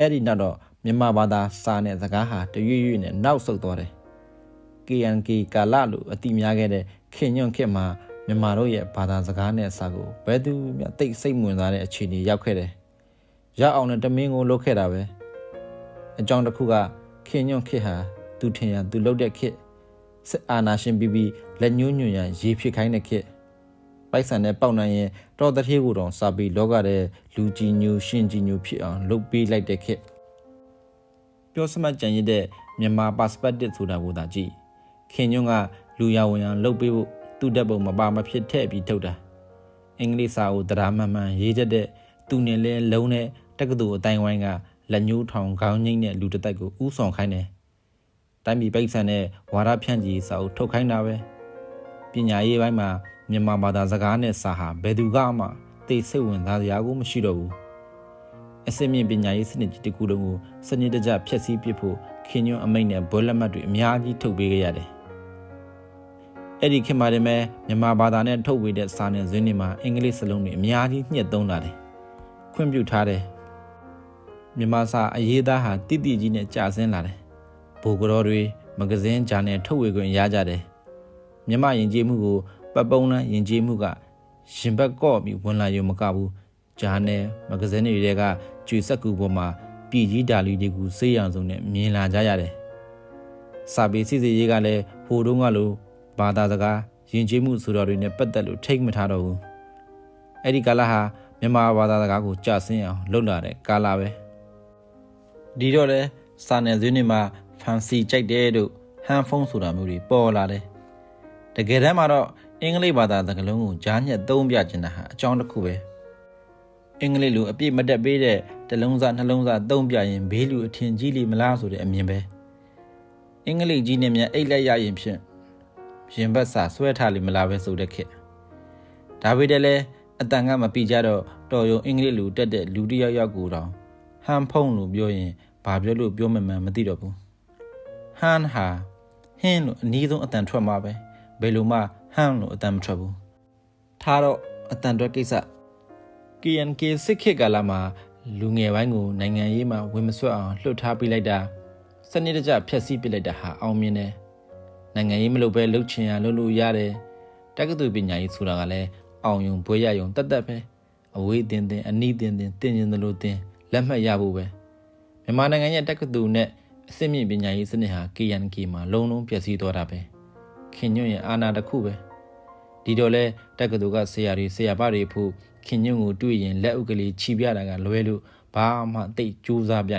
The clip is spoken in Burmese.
အဲ့ဒီနောက်တော့မြန်မာဘာသာစာနဲ့စကားဟာတရွေ့ရွေ့နဲ့နောက်ဆုတ်သွားတယ် KNK ကာလလို့အတိများခဲ့တဲ့ခင်ညွန့်ခေတ်မှာမြန်မာတို့ရဲ့ဘာသာစကားနဲ့စာကိုဘယ်သူမှတိတ်စိတ်ဝင်စားတဲ့အခြေအနေရောက်ခဲ့တယ်။ရောက်အောင်နဲ့တမင်းကိုလုပ်ခဲ့တာပဲ။အကြောင်းတစ်ခုကခင်ညွန့်ခေတ်ဟာသူထင်ရသူလုပ်တဲ့ခေတ်စစ်အာဏာရှင်ပြီးပြီးလက်ညှိုးညွှန်ရရေဖြစ်ခိုင်းတဲ့ခေတ် ပိုက်ဆံနဲ့ပေါက်နိုင်ရင်တော်တထေးကိုတောင်စာပြီးလောကတဲ့လူကြီးညိုရှင်ကြီးညိုဖြစ်အောင်လုပ်ပေးလိုက်တဲ့ခေတ်ပြောစမှတ်ကြံရတဲ့မြန်မာ perspective ဆိုတာကိုသာကြည့်ခင်ညွန့်ကလူရဝင်အောင်လုပ်ပေးဖို့သူ့တက်ပုံမပါမဖြစ်ထည့်ပြီးထုတ်တာအင်္ဂလိပ်စာကိုတရားမှန်မှန်ရေးတတ်တဲ့သူနဲ့လဲလုံးနဲ့တက္ကသိုလ်အတိုင်းဝိုင်းကလက်ညှိုးထောင်ခေါင်းငိမ့်တဲ့လူတစ်သက်ကိုဥဆောင်ခိုင်းတယ်တိုင်းပြည်ပိတ်ဆန်တဲ့ဝါရဖြန့်ကြီးစာအုပ်ထုတ်ခိုင်းတာပဲပညာရေးပိုင်းမှာ မြန်မာဘာသာစကားနဲ့စာဟာဘယ်သူကမှသိစိတ်ဝင်စားစရာကိုမရှိတော့ဘူးအစစ်မြင့်ပညာရေးစနစ်ကြီးတစ်ခုလုံးကိုစနစ်တကျဖျက်ဆီးပစ်ဖို့ခင်ညွန်းအမိန့်နဲ့ဘွဲလက်မှတ်တွေအများကြီးထုတ်ပေးခဲ့ရတယ်။အဲ့ဒီခေတ်မှာတည်းမဲ့မြန်မာဘာသာနဲ့ထုတ်ဝေတဲ့စာနယ်ဇင်းတွေမှာအင်္ဂလိပ်စလုံးတွေအများကြီးညှက်သုံးလာတယ်။ခွင့်ပြုထားတယ်။မြန်မာစာအရေးသားဟာတိတိကြီးနဲ့ကြာဆင်းလာတယ်။ဘိုကတော်တွေမဂဇင်းဂျာနယ်ထုတ်ဝေခွင့်ရကြတယ်။မြန်မာယဉ်ကျေးမှုကို ပတ်ပုံးလန်းယဉ်ကျေးမှုကရင်ဘတ်ကော့ပြီးဝင်လာရုံမကဘူးဂျာနယ်မဂဇင်းတွေကကျွေဆက်ကူပေါ်မှာပြည်ကြီးဒါလီတွေကိုစေးရောင်စုံနဲ့မြင်လာကြရတယ်။စာပေစစ်စစ်ရေးကလည်းဟိုတုန်းကလိုဘာသာစကားယဉ်ကျေးမှုဆိုတော်တွေနဲ့ပတ်သက်လို့ထိတ်မထားတော့ဘူး။အဲ့ဒီကာလဟာမြန်မာဘာသာစကားကိုကြာဆင်းအောင်လှုပ်လာတဲ့ကာလပဲ။ဒီတော့လဲစာနယ်ဇင်းတွေမှာဖန်စီကြိုက်တယ်တို့ဟန်ဖုန်းဆိုတာမျိုးတွေပေါ်လာတယ်။တကယ်တမ်းမှာတော့ အင်္ဂလိပ်ဘာသာစကားလုံးကိုကြားညက်သုံးပြချင်တာဟာအကြောင်းတစ်ခုပဲ။အင်္ဂလိပ်လိုအပြည့်မတက်ပေးတဲ့တလုံးစားနှလုံးစားသုံးပြရင်ဘေးလူအထင်ကြီးလိမလားဆိုတဲ့အမြင်ပဲ။အင်္ဂလိပ်ကြီးနဲ့မြန်အိတ်လက်ရရင်ဖြင့်ရင်ဘတ်စာဆွဲထားလိမလားပဲဆိုတဲ့ခေတ်။ဒါပေမဲ့လည်းအတန်ကမပြကြတော့တော်ရုံအင်္ဂလိပ်လိုတက်တဲ့လူတစ်ယောက်ယောက်ကိုတောင်ဟန်ဖုန်းလို့ပြောရင်ဘာပြောလို့ပြောမှန်းမသိတော့ဘူး။ဟန်ဟာဟင်းလို့အနည်းဆုံးအတန်ထွက်မှာပဲဘယ်လိုမှ ဟန်လို့အတန်မထွက်ဘူး။ထားတော့အတန်တွက်ကိစ္စ KNK စစ်ခေတ်ကာလမှာလူငယ်ပိုင်းကိုနိုင်ငံရေးမှာဝင်မဆွတ်အောင်လှုပ်ထားပေးလိုက်တာစနစ်တကျဖျက်ဆီးပစ်လိုက်တာဟာအောင်မြင်တယ်နိုင်ငံရေးမလုပ်ဘဲလှုပ်ချင်ရလှုပ်လို့ရတယ်တက္ကသိုလ်ပညာရေးဆိုတာကလည်းအောင်ယုံဘွဲရယုံတတ်တတ်ပဲအဝေးတင်တင်အနီးတင်တင်တင်ကျင်သလိုတင်လက်မှတ်ရဖို့ပဲမြန်မာနိုင်ငံရဲ့တက္ကသိုလ်နဲ့အစစ်မြင့်ပညာရေးစနစ်ဟာ KNK မှာလုံးလုံးပျက်စီးသွားတာပဲ ခင်ညွန့်ရဲ့အာဏာတစ်ခုပဲဒီတော့လဲတက္ကသိုလ်ကဆရာတွေဆရာမတွေဖို့ခင်ညွန့်ကိုတွေ့ရင်လက်ဥကလေးခြိပြတာကလွဲလို့ဘာမှတိတ်ကြိုးစားပြ